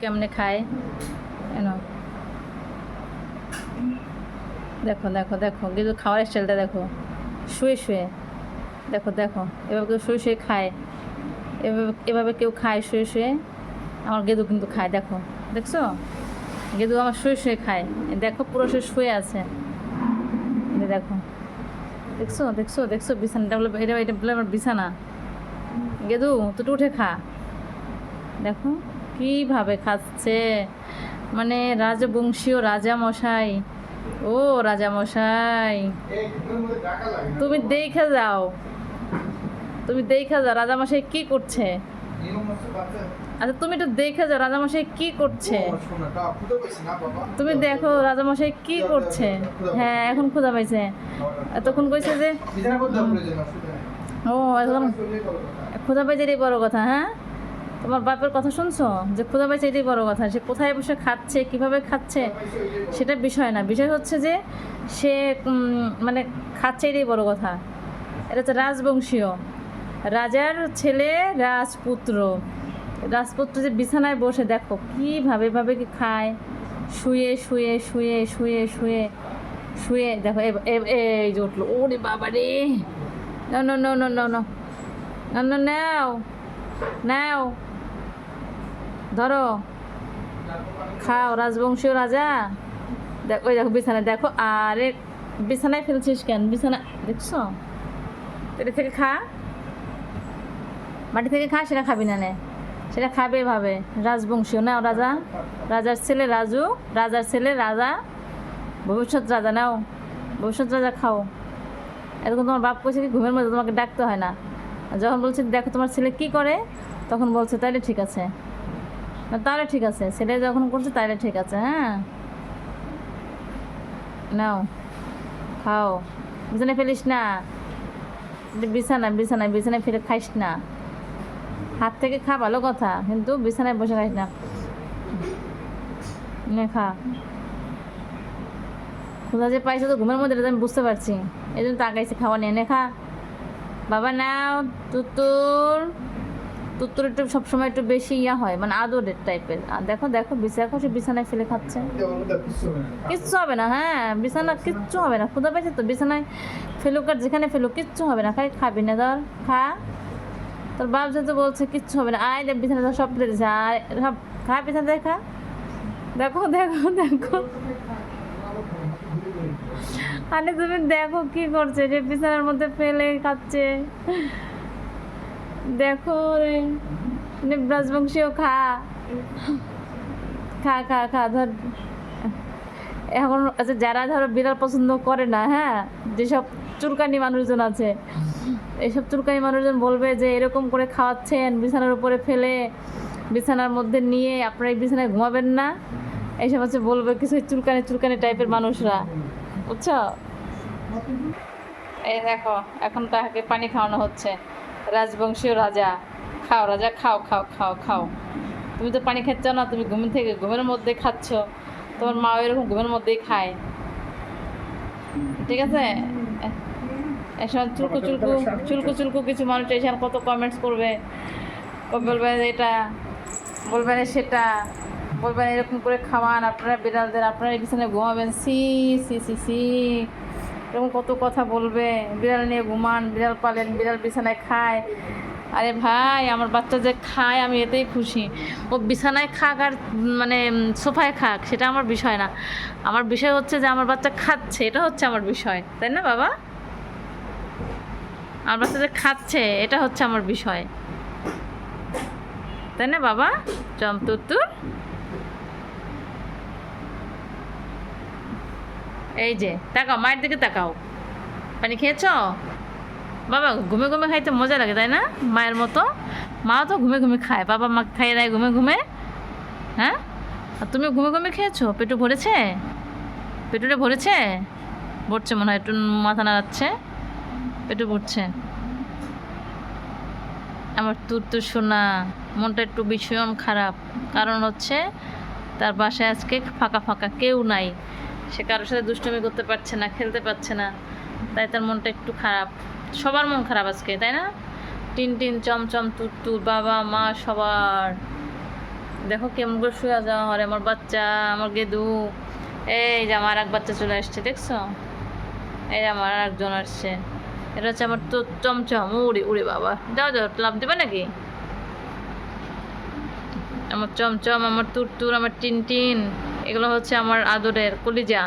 কেমনে খায়? এনো দেখো দেখো দেখো, কিন্তু খাওয়ার স্টাইলটা দেখো। শুয়ে শুয়ে। দেখো দেখো, এভাবে কেউ শুয়ে শুয়ে খায়। এভাবে এভাবে কেউ খায়, শুয়ে শুয়ে। আমার গেদু কিন্তু খায়, দেখো। দেখছ? গেদু আমার শুয়ে শুয়ে খায়। দেখো, পুরো সে শুয়ে আছে। দেখো। দেখছ? দেখছ? দেখছ? বিছানাটা বলে এটা এটা বলে আমার বিছানা। গেদু, তুই উঠে খা। দেখো। কীভাবে খাচ্ছে? মানে রাজবংশীয় রাজা মশাই ও রাজা মশাই তুমি দেখে যাও। তুমি দেখে যাও রাজা মশাই কি করছে? আচ্ছা তুমি একটু দেখে যাও রাজা মশাই কি করছে? তুমি দেখো রাজা মশাই কি করছে? হ্যাঁ এখন খোঁজা পাইছে। এতক্ষণ কইছে যে ও, এখন খোঁজা পাইছে বড় কথা হ্যাঁ? তোমার বাপের কথা শুনছো? যে ক্ষুধা পাইছে এটাই বড় কথা। সে কোথায় বসে খাচ্ছে কীভাবে খাচ্ছে সেটা বিষয় না। বিষয় হচ্ছে যে সে মানে খাচ্ছে এটাই বড় কথা। এটা হচ্ছে রাজবংশীয়। রাজার ছেলে রাজপুত্র। রাজপুত্র যে বিছানায় বসে দেখো কীভাবে ভাবে কি খায়। শুয়ে শুয়ে শুয়ে শুয়ে শুয়ে শুয়ে দেখো এই যে উঠল। ওরে বাবা রে! no, no, no, no, no. No, no, নাও। নাও। ধরো, খাও, রাজবংশীয় রাজা। দেখ, ওই দেখো, বিছানায়, দেখো, আরে, বিছানায় ফেলছিস কেন? বিছানা দেখছ? এটা থেকে খা। মাটি থেকে খা, সেটা খাবি না নে। সেটা খাবে এভাবে। রাজবংশীয়, নাও রাজা। রাজার ছেলে রাজু, রাজার ছেলে রাজা। ভবিষ্যৎ রাজা, নাও। ভবিষ্যৎ রাজা খাও। এতক্ষণ তোমার বাপ কইছে কি, ঘুমের মধ্যে তোমাকে ডাকতে হয় না। যখন বলছে, দেখো তোমার ছেলে কি করে, তখন বলছে, তাইলে ঠিক আছে। তাহলে ঠিক আছে। ছেলে যখন করছে তাহলে ঠিক আছে হ্যাঁ? নাও, খাও। বিছানায় ফেলিস না। বিছানা বিছানায় বিছানায় ফেলে খাইস না। হাত থেকে খা, ভালো কথা। কিন্তু বিছানায় বসে খাইস না। খা। ক্ষুধা যে পাইছে তো ঘুমের মধ্যে আমি বুঝতে পারছি। এই জন্য তাকাইছে খাওয়া নিয়ে খা। বাবা, নাও, তুতুর। তুতুর একটু সবসময় একটু বেশি ইয়া হয় মানে আদরের টাইপের আর দেখো দেখো বিছা দেখো সে বিছানায় ফেলে খাচ্ছে। কিচ্ছু হবে না হ্যাঁ বিছানা কিচ্ছু হবে না, ক্ষুধা পাইছে তো, বিছানায় ফেলুক আর যেখানে ফেলুক কিচ্ছু হবে না, খাই, খাবি না, ধর, খা। তোর বাপ যেহেতু বলছে কিচ্ছু হবে না, আয় বিছানা সব ফেলে দিছে আর সব খা, বিছানা দেখা দেখো দেখো দেখো। আরে তুমি দেখো কি করছে, যে বিছানার মধ্যে ফেলে খাচ্ছে। দেখো রে। মানে ব্রাজবংশীয় খা। খা খা খা, ধর। এখন আচ্ছা যারা ধরো বিড়াল পছন্দ করে না হ্যাঁ? যেসব চুলকানি মানুষজন আছে এইসব চুলকানি মানুষজন বলবে যে, এরকম করে খাওয়াচ্ছেন, বিছানার উপরে ফেলে, বিছানার মধ্যে নিয়ে আপনারা এই বিছানায় ঘুমাবেন না। এইসব হচ্ছে বলবে কিছু চুলকানি চুলকানি টাইপের মানুষরা। বুঝছ? এই দেখো, এখন তাকে পানি খাওয়ানো হচ্ছে। রাজবংশীয় রাজা। খাও রাজা, খাও খাও খাও খাও। তুমি তো পানি খাচ্ছ না, তুমি ঘুম থেকে ঘুমের মধ্যে খাচ্ছ। তোমার মা এরকম ঘুমের মধ্যেই খায়। ঠিক আছে? এসব চুলকু চুলকু চুলকু চুলকু কিছু মানুষ এসে কত কমেন্টস করবে? ও বলবে এটা? বলবেন সেটা? বলবেন এরকম করে খাওয়ান, আপনারা বিড়ালদের, আপনারা বিছানায় ঘুমাবেন। সি সি সি সি। এরকম কত কথা বলবে। বিড়াল নিয়ে ঘুমান, বিড়াল পালেন, বিড়াল বিছানায় খায়। আরে ভাই, আমার বাচ্চা যে খায়, আমি এতেই খুশি। ও বিছানায় খাক আর মানে সোফায় খাক, সেটা আমার বিষয় না। আমার বিষয় হচ্ছে যে আমার বাচ্চা খাচ্ছে, এটা হচ্ছে আমার বিষয়, তাই না বাবা? আমার বাচ্চা যে খাচ্ছে, এটা হচ্ছে আমার বিষয়। তাই না বাবা? চমতুত্তুর এই যে, তাকাও, মায়ের দিকে তাকাও। পানি খেয়েছো? বাবা, ঘুমে ঘুমে খাইতে মজা লাগে, তাই না? মায়ের মতো। মাও তো ঘুমে ঘুমে খায়, বাবা মা খাইয়ে দেয় ঘুমে ঘুমে। হ্যাঁ? আর তুমি ঘুমে ঘুমে খেয়েছো? পেটু ভরেছে? পেটুটা ভরেছে? ভরছে মনে হয়, একটু মাথা নাড়াচ্ছে। পেটু ভরছে। আমার তুর তুর শোনা মনটা একটু ভীষণ খারাপ। কারণ হচ্ছে, তার বাসায় আজকে ফাঁকা ফাঁকা কেউ নাই। সে কারোর সাথে দুষ্টুমি করতে পারছে না, খেলতে পারছে না, তাই তার মনটা একটু খারাপ। সবার মন খারাপ আজকে, তাই না? টিন টিন চমচম তুর বাবা, মা, সবার। দেখো কেমন করে শুয়ে যাওয়া হয় আমার বাচ্চা, আমার গেদু। এই যে আমার এক বাচ্চা চলে আসছে, দেখছ? এই যে আমার একজন আসছে। এটা হচ্ছে আমার তো চমচম উড়ে উড়ে বাবা। যাও যাও লাভ দেবে নাকি? আমার চমচম আমার তুরতুর আমার টিনটিন এগুলো হচ্ছে আমার আদরের কলিজা